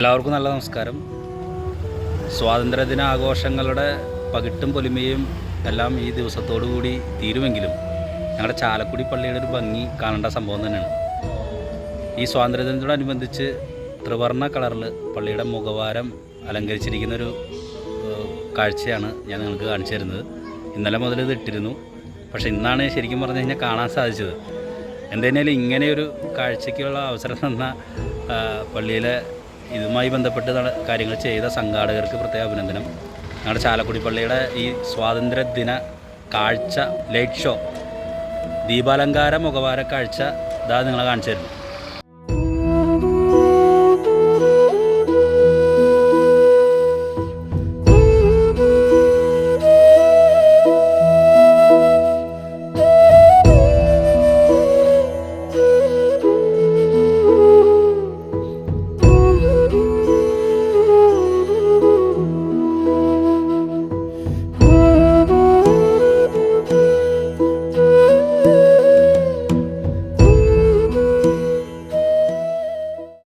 എല്ലാവർക്കും നല്ല നമസ്കാരം. സ്വാതന്ത്ര്യദിന ആഘോഷങ്ങളുടെ പകിട്ടും പൊലിമയും എല്ലാം ഈ ദിവസത്തോടു കൂടി തീരുമെങ്കിലും ഞങ്ങളുടെ ചാലക്കുടി പള്ളിയുടെ ഒരു ഭംഗി കാണേണ്ട സംഭവം തന്നെയാണ്. ഈ സ്വാതന്ത്ര്യദിനത്തോടനുബന്ധിച്ച് ത്രിവർണ കളറിൽ പള്ളിയുടെ മുഖവാരം അലങ്കരിച്ചിരിക്കുന്ന ഒരു കാഴ്ചയാണ് ഞാൻ നിങ്ങൾക്ക് കാണിച്ചു തരുന്നത്. ഇന്നലെ മുതൽ ഇത് ഇട്ടിരുന്നു. പക്ഷേ ഇന്നാണ് ശരിക്കും പറഞ്ഞു കഴിഞ്ഞാൽ കാണാൻ സാധിച്ചത്. എന്തായാലും ഇങ്ങനെയൊരു കാഴ്ചയ്ക്കുള്ള അവസരം തന്ന പള്ളിയിലെ ഇതുമായി ബന്ധപ്പെട്ട് കാര്യങ്ങൾ ചെയ്ത സംഘാടകർക്ക് പ്രത്യേക അഭിനന്ദനം. ഞങ്ങളുടെ ചാലക്കുടി പള്ളിയുടെ ഈ സ്വാതന്ത്ര്യദിന കാഴ്ച ലൈറ്റ് ഷോ ദീപാലങ്കാര മുഖവാര കാഴ്ച ഇതാ നിങ്ങളെ കാണിച്ചു തരുന്നു.